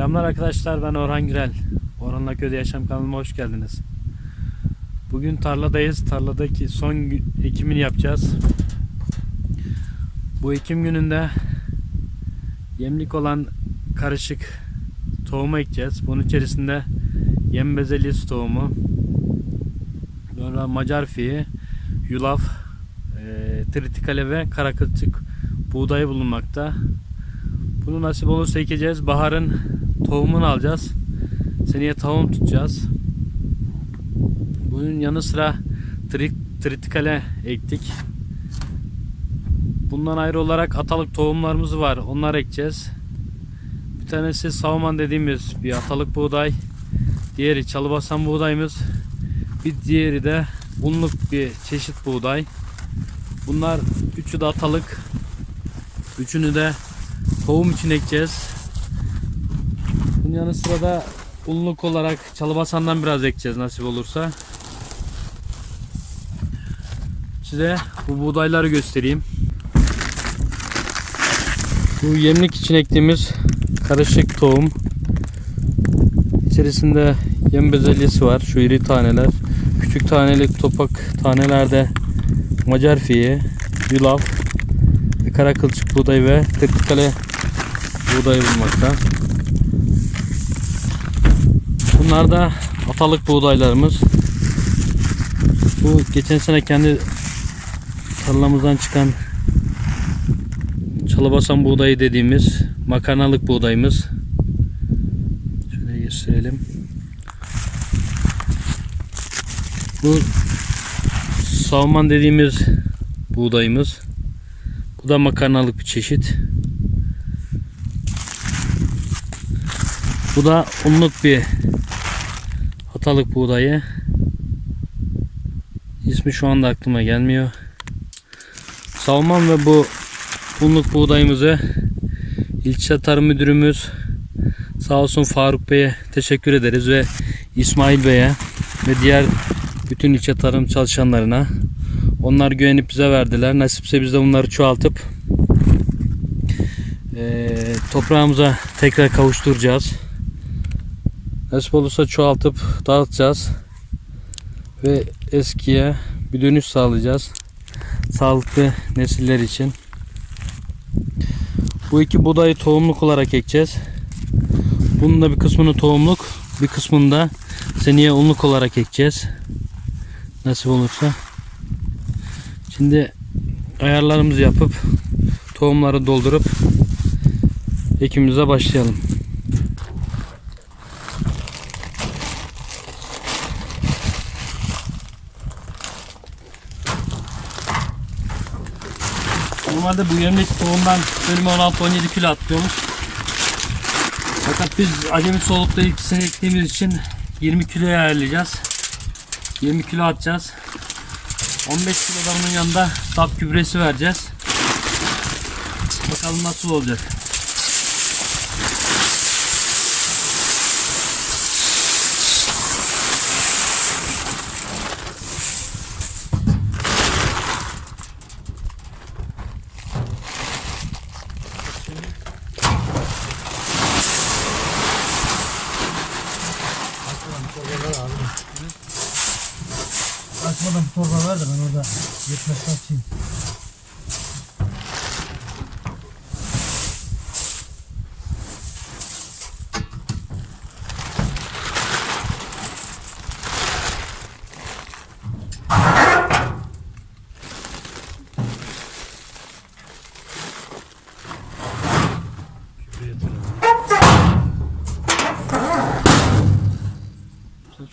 Selamlar arkadaşlar ben Orhan Gürel. Orhan'la Köyde Yaşam kanalıma hoş geldiniz. Bugün tarladayız. Tarladaki son ekimini yapacağız. Bu ekim gününde yemlik olan karışık tohumu ekeceğiz. Bunun içerisinde yem bezelyesi tohumu, sonra Macar fiyi, yulaf, e, tritikale ve karakılçık buğdayı bulunmakta. Bunu nasip olursa ekeceğiz. Baharın tohumunu alacağız. Seneye tohum tutacağız. Bunun yanı sıra tri, tritikale ektik. Bundan ayrı olarak atalık tohumlarımız var. Onları ekeceğiz. Bir tanesi savman dediğimiz bir atalık buğday. Diğeri çalıbasan buğdayımız. Bir diğeri de unluk bir çeşit buğday. Bunlar üçü de atalık. Üçünü de tohum için ekeceğiz. Bunun yanı sıra da unluk olarak çalıbasandan biraz ekeceğiz nasip olursa. Size bu buğdayları göstereyim. Bu yemlik için ektiğimiz karışık tohum. İçerisinde yem bezelyesi var. Şu iri taneler. Küçük taneli topak tanelerde Macar fiyi, yulaf, kara kılçık buğday ve tırtıkale buğday bulunmakta. Bunlar da atalık buğdaylarımız. Bu geçen sene kendi tarlamızdan çıkan çalıbasan buğdayı dediğimiz makarnalık buğdayımız. Şöyle gösterelim. Bu savman dediğimiz buğdayımız. Bu da makarnalık bir çeşit. Bu da unluk bir hatalık buğdayı. İsmi şu anda aklıma gelmiyor. Salman ve bu unluk buğdayımızı ilçe tarım müdürümüz sağ olsun Faruk Bey'e teşekkür ederiz ve İsmail Bey'e ve diğer bütün ilçe tarım çalışanlarına onlar güvenip bize verdiler. Nasipse biz de bunları çoğaltıp eee, toprağımıza tekrar kavuşturacağız. Nasip olursa çoğaltıp dağıtacağız. Ve eskiye bir dönüş sağlayacağız. Sağlıklı nesiller için. Bu iki buğdayı tohumluk olarak ekeceğiz. Bunun da bir kısmını tohumluk, bir kısmını da seneye unluk olarak ekeceğiz. Nasip olursa. Şimdi ayarlarımızı yapıp tohumları doldurup ekimimize başlayalım. Normalde bu yemlik tohumdan bölümü 16-17 kilo atlıyormuş. Fakat biz acemi solukta ilk sene ektiğimiz için 20 kiloya ayarlayacağız. 20 kilo atacağız. 15 kilo da bunun yanında tap gübresi vereceğiz. Bakalım nasıl olacak.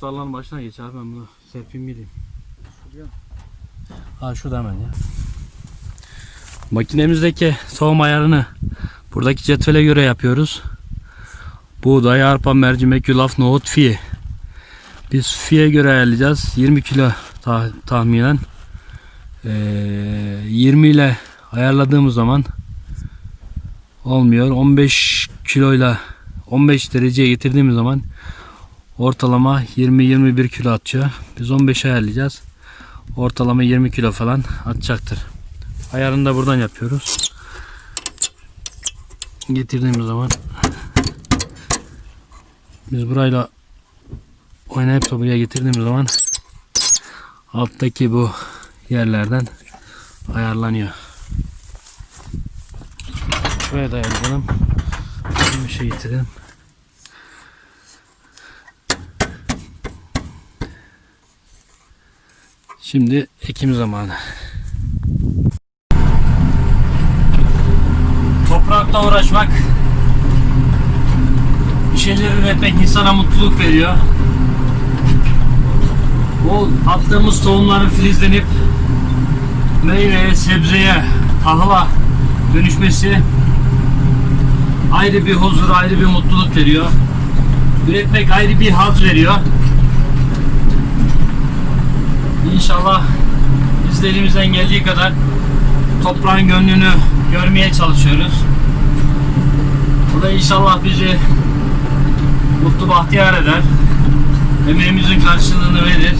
Tarlanın başına geç abi ben bunu serpeyim geleyim. Ha şurada hemen ya. Makinemizdeki soğuma ayarını buradaki cetvele göre yapıyoruz. Buğday, arpa, mercimek, yulaf, nohut, fiye. Biz fiye göre ayarlayacağız. 20 kilo ta- tahminen. Ee, 20 ile ayarladığımız zaman olmuyor. 15 kiloyla 15 dereceye getirdiğimiz zaman ortalama 20-21 kilo atıyor. Biz 15 ayarlayacağız. Ortalama 20 kilo falan atacaktır. Ayarını da buradan yapıyoruz. Getirdiğimiz zaman Biz burayla oynayıp da buraya getirdiğimiz zaman alttaki bu yerlerden ayarlanıyor. Şuraya da. Bir şey getirelim. Şimdi ekim zamanı. Toprakla uğraşmak bir şeyler üretmek insana mutluluk veriyor. O attığımız tohumların filizlenip meyveye, sebzeye, tahıla dönüşmesi ayrı bir huzur, ayrı bir mutluluk veriyor. Üretmek ayrı bir haz veriyor. İnşallah biz de geldiği kadar toprağın gönlünü görmeye çalışıyoruz. O da inşallah bizi mutlu bahtiyar eder. Emeğimizin karşılığını verir.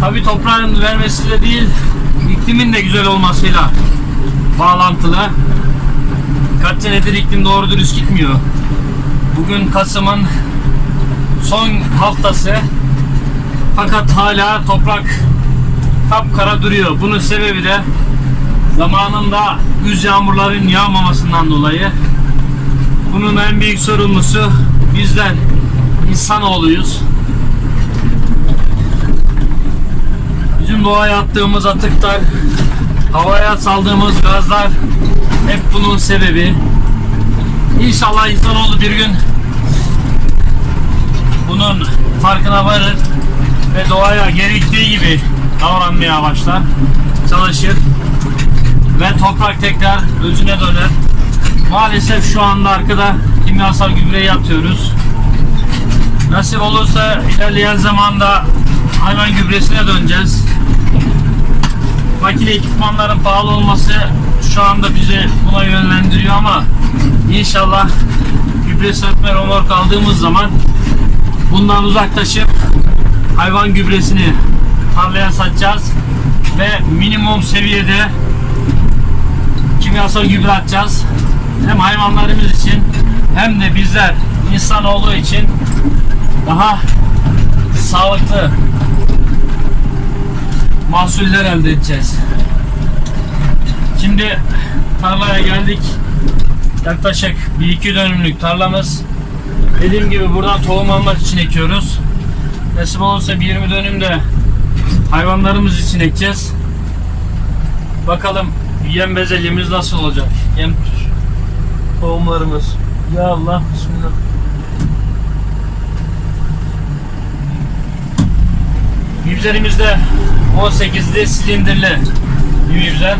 Tabi toprağın vermesiyle değil, iklimin de güzel olmasıyla bağlantılı. Kaç senedir iklim doğru dürüst gitmiyor. Bugün Kasım'ın son haftası. Fakat hala toprak kapkara duruyor. Bunun sebebi de zamanında güz yağmurların yağmamasından dolayı. Bunun en büyük sorumlusu bizler insanoğluyuz. Bizim doğaya attığımız atıklar, havaya saldığımız gazlar hep bunun sebebi. İnşallah insanoğlu bir gün bunun farkına varır ve doğaya gerektiği gibi davranmaya başlar, çalışır ve toprak tekrar özüne döner. Maalesef şu anda arkada kimyasal gübreyi atıyoruz. Nasip olursa ilerleyen zamanda hayvan gübresine döneceğiz. Makine ekipmanların pahalı olması şu anda bizi buna yönlendiriyor ama inşallah gübre sökme romork aldığımız zaman bundan uzaklaşıp hayvan gübresini tarlaya satacağız ve minimum seviyede kimyasal gübre atacağız. Hem hayvanlarımız için hem de bizler insanoğlu için daha sağlıklı mahsuller elde edeceğiz. Şimdi tarlaya geldik. Yaklaşık 1-2 dönümlük tarlamız. Dediğim gibi buradan tohum almak için ekiyoruz. Nasip olursa bir 20 dönüm de hayvanlarımız için ekeceğiz. Bakalım yem bezelyemiz nasıl olacak? Yem tohumlarımız. Ya Allah bismillah. Mibzerimizde 18'li silindirli bir mibzer.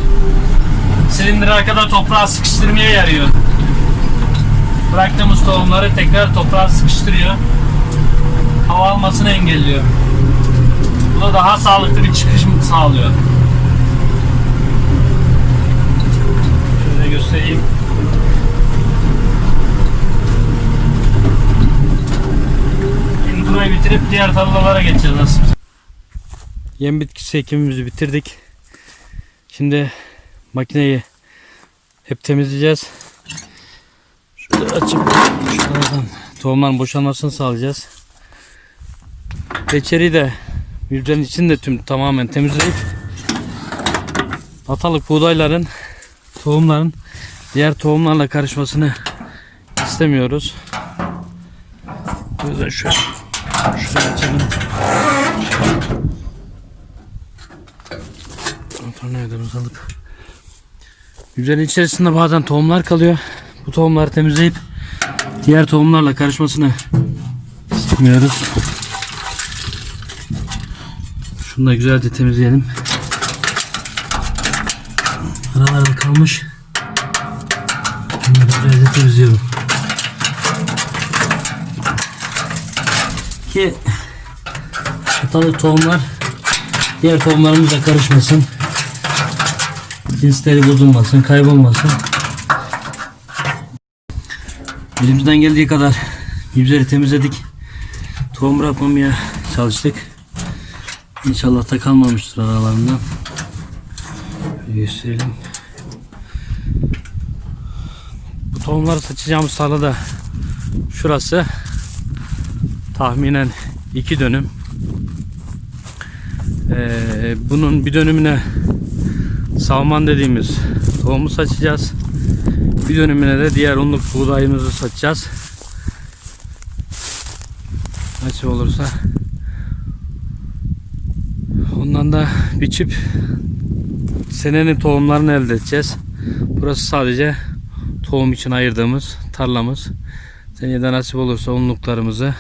Silindir arkada toprağa sıkıştırmaya yarıyor. Bıraktığımız tohumları tekrar toprağa sıkıştırıyor. Hava almasını engelliyor. Bu da daha sağlıklı bir çıkış sağlıyor. Şöyle göstereyim. Burayı bitirip diğer tarlalara geçeceğiz nasıl? Yem bitkisi ekimimizi bitirdik. Şimdi makineyi hep temizleyeceğiz. Şöyle açıp şuradan tohumların boşalmasını sağlayacağız. Ve içeriği de birbirlerinin içini de tüm tamamen temizleyip atalık buğdayların tohumların diğer tohumlarla karışmasını istemiyoruz. O yüzden şöyle şuraya açalım. Tornavidamızı alıp Gübrenin içerisinde bazen tohumlar kalıyor. Bu tohumları temizleyip diğer tohumlarla karışmasını istemiyoruz. Şunu da güzelce temizleyelim. Aralarda kalmış. Bunları güzelce temizliyorum. Ki çatalık tohumlar diğer tohumlarımızla karışmasın. Cinsleri bozulmasın, kaybolmasın. Elimizden geldiği kadar yüzleri temizledik. Tohum bırakmamaya çalıştık. İnşallah da kalmamıştır aralarından. Şöyle gösterelim. Bu tohumları saçacağımız tarlada şurası. tahminen 2 dönüm. Ee, bunun bir dönümüne salman dediğimiz tohumu saçacağız. Bir dönümüne de diğer unluk buğdayımızı saçacağız. Nasip olursa. Ondan da biçip senenin tohumlarını elde edeceğiz. Burası sadece tohum için ayırdığımız tarlamız. Seneye de nasip olursa unluklarımızı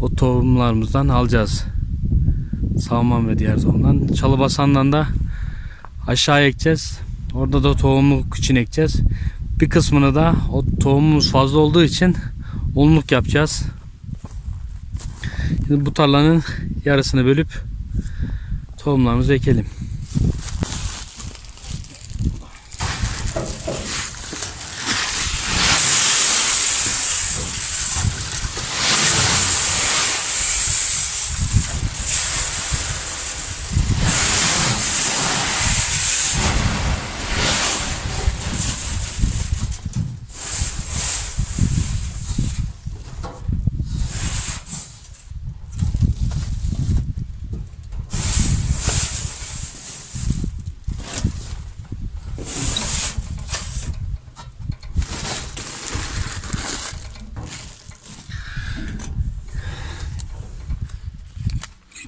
o tohumlarımızdan alacağız. Salman ve diğer tohumdan. Çalıbasandan da aşağı ekeceğiz. Orada da tohumluk için ekeceğiz. Bir kısmını da o tohumumuz fazla olduğu için unluk yapacağız. Şimdi bu tarlanın yarısını bölüp tohumlarımızı ekelim.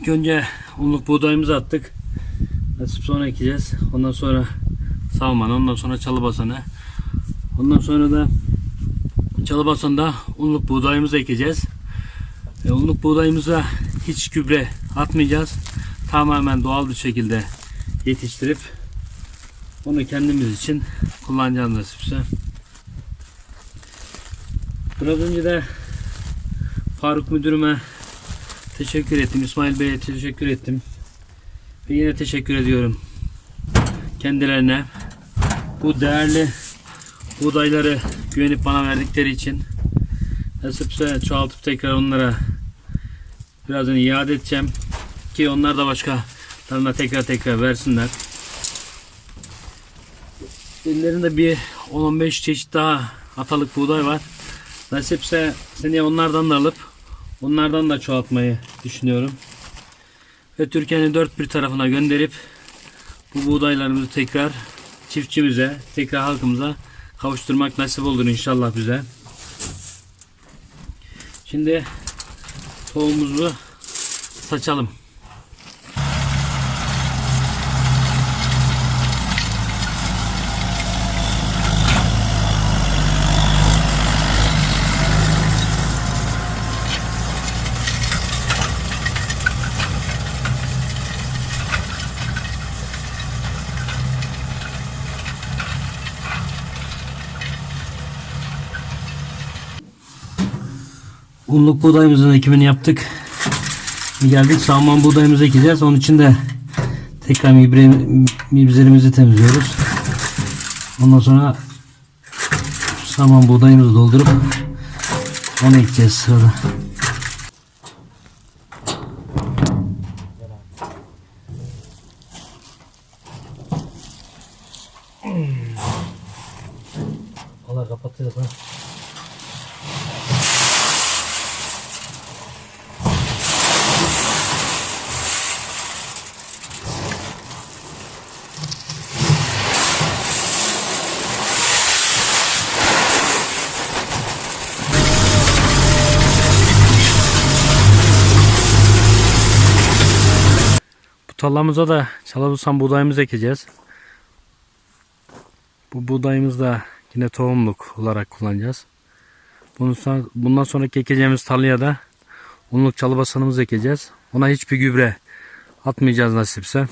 İlk önce unluk buğdayımızı attık. Nasip sonra ekeceğiz. Ondan sonra salman, ondan sonra çalıbasanı. Ondan sonra da çalıbasanda unluk buğdayımızı ekeceğiz. E, unluk buğdayımıza hiç gübre atmayacağız. Tamamen doğal bir şekilde yetiştirip onu kendimiz için kullanacağız nasipse. Biraz önce de Faruk müdürüme Teşekkür ettim. İsmail Bey'e teşekkür ettim. Ve yine teşekkür ediyorum kendilerine. Bu değerli buğdayları güvenip bana verdikleri için nasipse çoğaltıp tekrar onlara birazdan iade edeceğim ki onlar da başkalarına tekrar tekrar versinler. Ellerinde bir 10-15 çeşit daha atalık buğday var. Nasipse seneye onlardan da alıp Onlardan da çoğaltmayı düşünüyorum. Ve Türkiye'nin dört bir tarafına gönderip bu buğdaylarımızı tekrar çiftçimize, tekrar halkımıza kavuşturmak nasip olur inşallah bize. Şimdi tohumumuzu saçalım. Unluk buğdayımızın ekimini yaptık. Geldik salman buğdayımızı ekeceğiz. Onun için de tekrar mibre, mibzerimizi temizliyoruz. Ondan sonra saman buğdayımızı doldurup onu ekeceğiz sırada. Allah kapatırız ha. Bu tarlamıza da çalabısan buğdayımızı ekeceğiz. Bu buğdayımız da yine tohumluk olarak kullanacağız. Bundan sonraki ekeceğimiz tarlaya da unluk çalıbasanımızı ekeceğiz. Ona hiçbir gübre atmayacağız nasipse.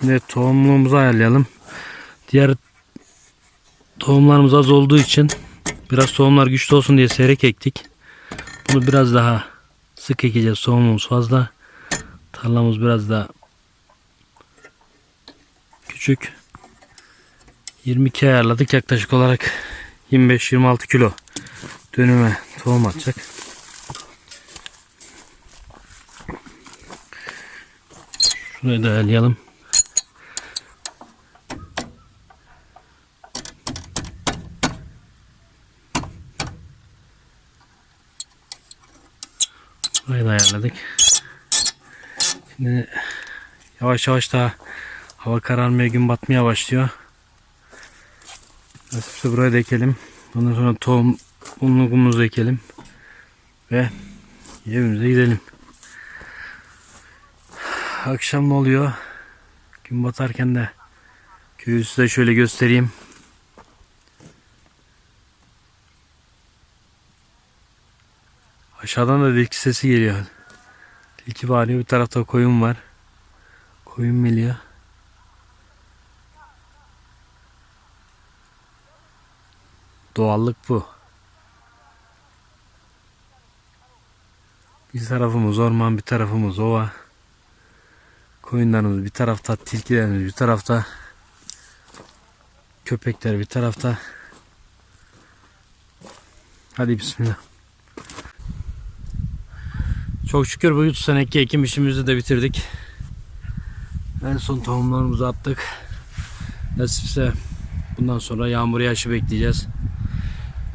Şimdi tohumluğumuzu ayarlayalım. Diğer tohumlarımız az olduğu için biraz tohumlar güçlü olsun diye seyrek ektik. Bunu biraz daha sık ekeceğiz. Tohumumuz fazla. Tarlamız biraz daha küçük. 22 ayarladık. Yaklaşık olarak 25-26 kilo dönüme tohum atacak. Şurayı da ayarlayalım. Da ayarladık. Şimdi yavaş yavaş da hava kararmaya gün batmaya başlıyor. Nasipse buraya da ekelim. Ondan sonra tohum unlukumuzu ekelim. Ve evimize gidelim. Akşam ne oluyor? Gün batarken de köyü size şöyle göstereyim. Aşağıdan da tilki sesi geliyor. Tilki bağırıyor. Bir tarafta koyun var. Koyun meliyor. Doğallık bu. Bir tarafımız orman, bir tarafımız ova. Koyunlarımız bir tarafta, tilkilerimiz bir tarafta. Köpekler bir tarafta. Hadi bismillah. Çok şükür bu 3 seneki ekim işimizi de bitirdik. En son tohumlarımızı attık. Nasipse bundan sonra yağmur yağışı bekleyeceğiz.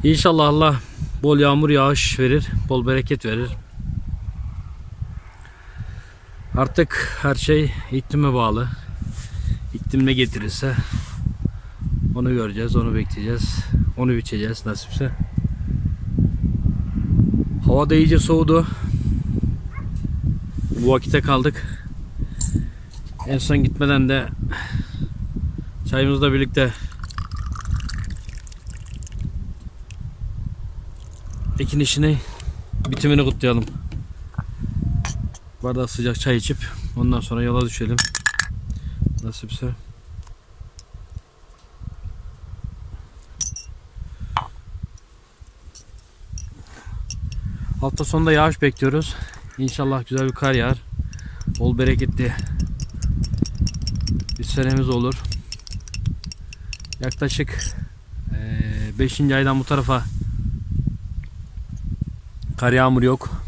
İnşallah Allah bol yağmur yağış verir, bol bereket verir. Artık her şey iklime bağlı. İklim ne getirirse onu göreceğiz, onu bekleyeceğiz. Onu biçeceğiz nasipse. Hava da iyice soğudu. Bu vakite kaldık. En son gitmeden de çayımızla birlikte ekin işini bitimini kutlayalım. Bardağı sıcak çay içip ondan sonra yola düşelim. Nasipse. Hafta sonunda yağış bekliyoruz. İnşallah güzel bir kar yağar. Bol bereketli bir senemiz olur. Yaklaşık 5. aydan bu tarafa kar yağmur yok.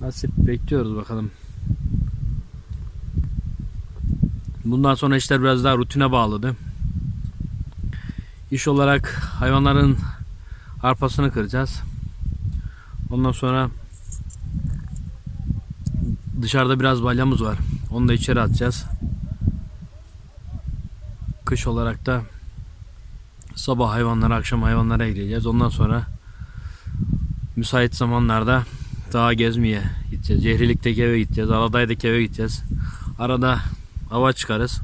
Nasip bekliyoruz bakalım. Bundan sonra işler biraz daha rutine bağladı. İş olarak hayvanların arpasını kıracağız. Ondan sonra dışarıda biraz balyamız var. Onu da içeri atacağız. Kış olarak da sabah hayvanlara, akşam hayvanlara gireceğiz. Ondan sonra müsait zamanlarda dağa gezmeye gideceğiz. Cehrilik'teki eve gideceğiz. Aladay'daki eve gideceğiz. Arada hava çıkarız.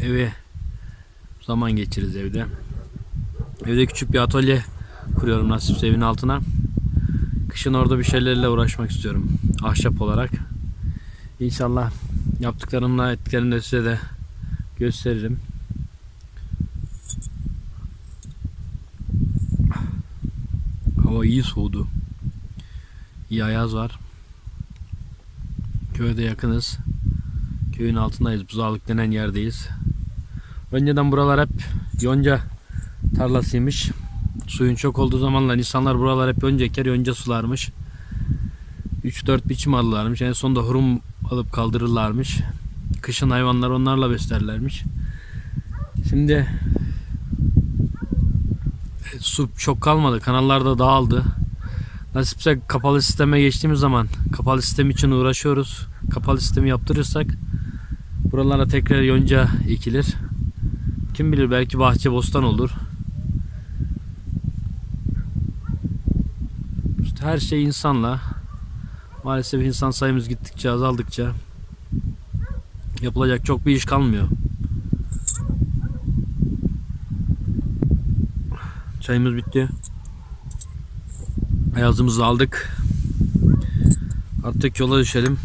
Evi zaman geçiririz evde. Evde küçük bir atölye kuruyorum nasipse evin altına. Kışın orada bir şeylerle uğraşmak istiyorum. Ahşap olarak. İnşallah yaptıklarımla ettiklerimle de size de gösteririm. Hava iyi soğudu. İyi ayaz var. Köyde yakınız. Köyün altındayız. Buzağlık denen yerdeyiz. Önceden buralar hep yonca tarlasıymış. Suyun çok olduğu zamanlar insanlar buralar hep yonca eker, yonca sularmış. 3-4 biçim alırlarmış. En sonunda hurum alıp kaldırırlarmış. Kışın hayvanlar onlarla beslerlermiş. Şimdi e, su çok kalmadı. Kanallar da dağıldı. Nasipse kapalı sisteme geçtiğimiz zaman kapalı sistem için uğraşıyoruz. Kapalı sistemi yaptırırsak buralara tekrar yonca ekilir. Kim bilir belki bahçe bostan olur. Her şey insanla. Maalesef insan sayımız gittikçe azaldıkça yapılacak çok bir iş kalmıyor. Çayımız bitti. Ayazımızı aldık. Artık yola düşelim.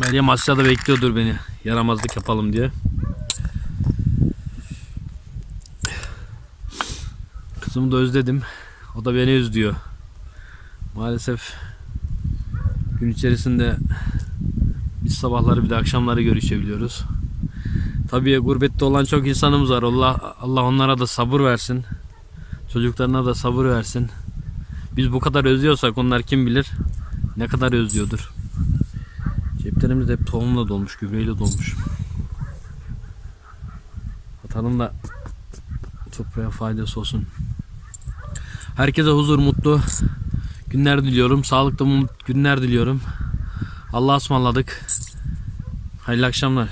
Meryem aşağıda bekliyordur beni. Yaramazlık yapalım diye. Kızımı da özledim. O da beni özlüyor. Maalesef gün içerisinde biz sabahları bir de akşamları görüşebiliyoruz. Tabii gurbette olan çok insanımız var. Allah Allah onlara da sabır versin. Çocuklarına da sabır versin. Biz bu kadar özlüyorsak onlar kim bilir ne kadar özlüyordur. Ceplerimiz hep tohumla dolmuş, gübreyle dolmuş. Atalım da toprağa faydası olsun. Herkese huzur, mutlu günler diliyorum. Sağlıklı günler diliyorum. Allah'a ısmarladık. Hayırlı akşamlar.